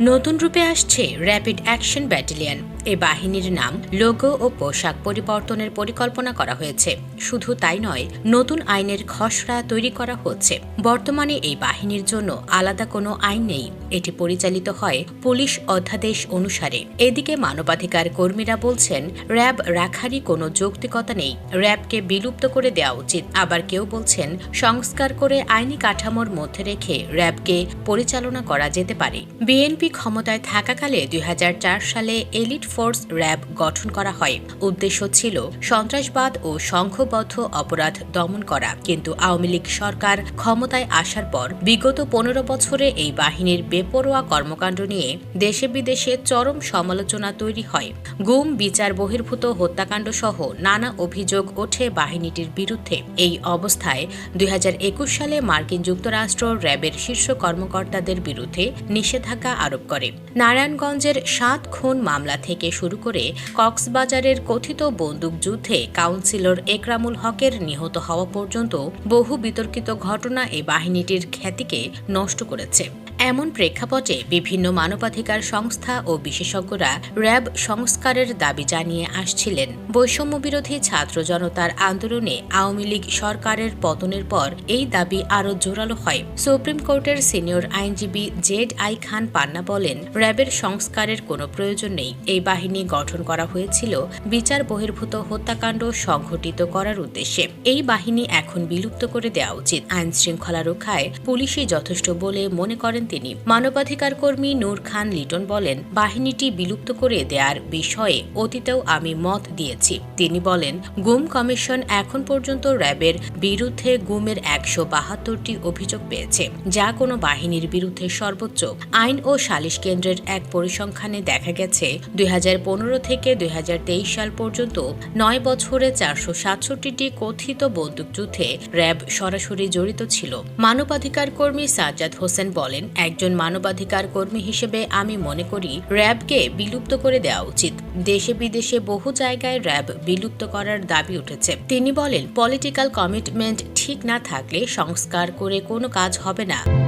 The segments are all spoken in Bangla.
নতুন রূপে আসছে র্যাপিড অ্যাকশন ব্যাটালিয়ন এই বাহিনীর নাম লোগো ও পোশাক পরিবর্তনের পরিকল্পনা করা হয়েছে। শুধু তাই নয়, নতুন আইনের খসড়া তৈরি করা হচ্ছে। বর্তমানে এই বাহিনীর জন্য আলাদা কোনো আইন নেই। এটি পরিচালিত হয় পুলিশ অধ্যাদেশ অনুসারে। এদিকে মানবাধিকার কর্মীরা বলছেন, র্যাব রাখারই কোনো যৌক্তিকতা নেই। র্যাবকে বিলুপ্ত করে দেওয়া উচিত। আবার কেউ বলছেন, সংস্কার করে আইনি কাঠামোর মধ্যে রেখে র্যাবকে পরিচালনা করা যেতে পারে। বিএনপি ক্ষমতায় থাকাকালে দুই হাজার চার সালে এলিট ফোর্স র্যাব গঠন করা হয়। উদ্দেশ্য ছিল সন্ত্রাসবাদ ও সংঘবদ্ধ অপরাধ দমন করা। কিন্তু আওয়ামী লীগ সরকার ক্ষমতায় আসার পর বিগত পনেরো বছরে এই বাহিনীর বেপরোয়া কর্মকাণ্ড নিয়ে দেশে বিদেশে চরম সমালোচনা তৈরি হয়। গুম, বিচার, বহির্ভূত হত্যাকাণ্ড সহ নানা অভিযোগ ওঠে বাহিনীটির বিরুদ্ধে। এই অবস্থায় দুই হাজার একুশ সালে মার্কিন যুক্তরাষ্ট্র র্যাবের শীর্ষ কর্মকর্তাদের বিরুদ্ধে নিষেধাজ্ঞা করে। নারায়ণগঞ্জের সাত খুন মামলা থেকে শুরু করে কক্সবাজারের কথিত বন্দুক যুদ্ধে কাউন্সিলর একরামুল হকের নিহত হওয়া পর্যন্ত বহু বিতর্কিত ঘটনা এই বাহিনীটির খ্যাতিকে নষ্ট করেছে। এমন প্রেক্ষাপটে বিভিন্ন মানবাধিকার সংস্থা ও বিশেষজ্ঞরা র্যাব সংস্কারের দাবি জানিয়ে আসছিলেন। বৈষম্য বিরোধী ছাত্র জনতার আন্দোলনে আওয়ামী লীগ সরকারের পতনের পর এই দাবি আরও জোরালো হয়। সুপ্রিম কোর্টের সিনিয়র আইনজীবী জেড আই খান পান্না বলেন, র্যাবের সংস্কারের কোনো প্রয়োজন নেই। এই বাহিনী গঠন করা হয়েছিল বিচার বহির্ভূত হত্যাকাণ্ড সংঘটিত করার উদ্দেশ্যে। এই বাহিনী এখন বিলুপ্ত করে দেওয়া উচিত। আইন শৃঙ্খলা রক্ষায় পুলিশই যথেষ্ট বলে মনে করেন তিনি। মানবাধিকার কর্মী নূর খান লিটন বলেন, বাহিনীটি বিলুপ্ত করে দেয়ার বিষয়ে অতীতেও আমি মত দিয়েছি। তিনি বলেন, গুম কমিশন এখন পর্যন্ত র্যাবের বিরুদ্ধে গুমের একশো বাহাত্তরটি অভিযোগ পেয়েছে, যা কোনো বাহিনীর বিরুদ্ধে সর্বোচ্চ আইন ও সালিশ কেন্দ্রের এক পরিসংখ্যানে দেখা গেছে, দুই হাজার পনেরো থেকে দুই হাজার তেইশ সাল পর্যন্ত নয় বছরে চারশো সাতষট্টিটি কথিত বন্দুকযুদ্ধে র্যাব সরাসরি জড়িত ছিল। মানবাধিকার কর্মী সাজ্জাদ হোসেন বলেন একজন মানবাধিকার কর্মী হিসেবে আমি মনে করি র্যাবকে বিলুপ্ত করে দেওয়া উচিত। দেশে বিদেশে বহু জায়গায় র্যাব বিলুপ্ত করার দাবি উঠেছে। তিনি বলেন, পলিটিক্যাল কমিটমেন্ট ঠিক না থাকলে সংস্কার করে কোনো কাজ হবে না।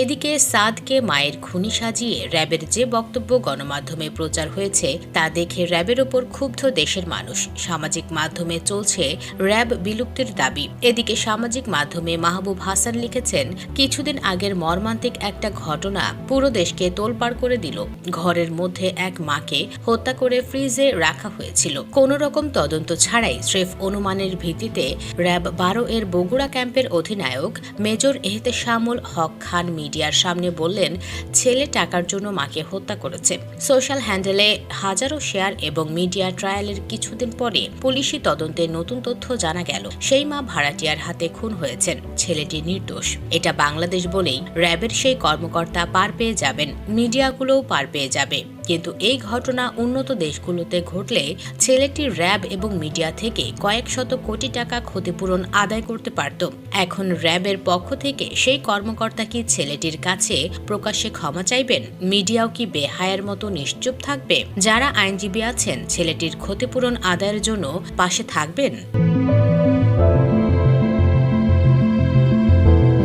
এদিকে সাদকে মায়ের খুনি সাজিয়ে র্যাবের যে বক্তব্য গণমাধ্যমে প্রচার হয়েছে, তা দেখে র্যাবের ওপর ক্ষুব্ধ দেশের মানুষ। সামাজিক মাধ্যমে চলছে র্যাব বিলুপ্তির দাবি। এদিকে সামাজিক মাধ্যমে মাহবুব হাসান লিখেছেন, কিছুদিন আগের মর্মান্তিক একটা ঘটনা পুরো দেশকে তোলপাড় করে দিল। ঘরের মধ্যে এক মাকে হত্যা করে ফ্রিজে রাখা হয়েছিল। কোনো রকম তদন্ত ছাড়াই স্রেফ অনুমানের ভিত্তিতে র্যাব বারো এর বগুড়া ক্যাম্পের অধিনায়ক মেজর এহতেশামুল হক খান মিডিয়ার সামনে বললেন, ছেলে টাকার জন্য মাকে হত্যা করেছে। সোশ্যাল হ্যান্ডেলে হাজারো শেয়ার এবং মিডিয়া ট্রায়ালের কিছুদিন পরে পুলিশি তদন্তে নতুন তথ্য জানা গেল। সেই মা ভাড়াটিয়ার হাতে খুন হয়েছেন। ছেলেটি নির্দোষ। এটা বাংলাদেশ বলেই র্যাবের সেই কর্মকর্তা পার পেয়ে যাবেন। মিডিয়াগুলোও পার পেয়ে যাবে। কিন্তু এই ঘটনা উন্নত দেশগুলোতে ঘটলে ছেলেটি র্যাব এবং মিডিয়া থেকে কয়েক শত কোটি টাকা ক্ষতিপূরণ আদায় করতে পারত। এখন র্যাবের পক্ষ থেকে সেই কর্মকর্তা কি ছেলেটির কাছে প্রকাশ্যে ক্ষমা চাইবেন? মিডিয়াও কি বেহায়ের মতো নিশ্চুপ থাকবে? যারা আইনজীবী আছেন, ছেলেটির ক্ষতিপূরণ আদায়ের জন্য পাশে থাকবেন?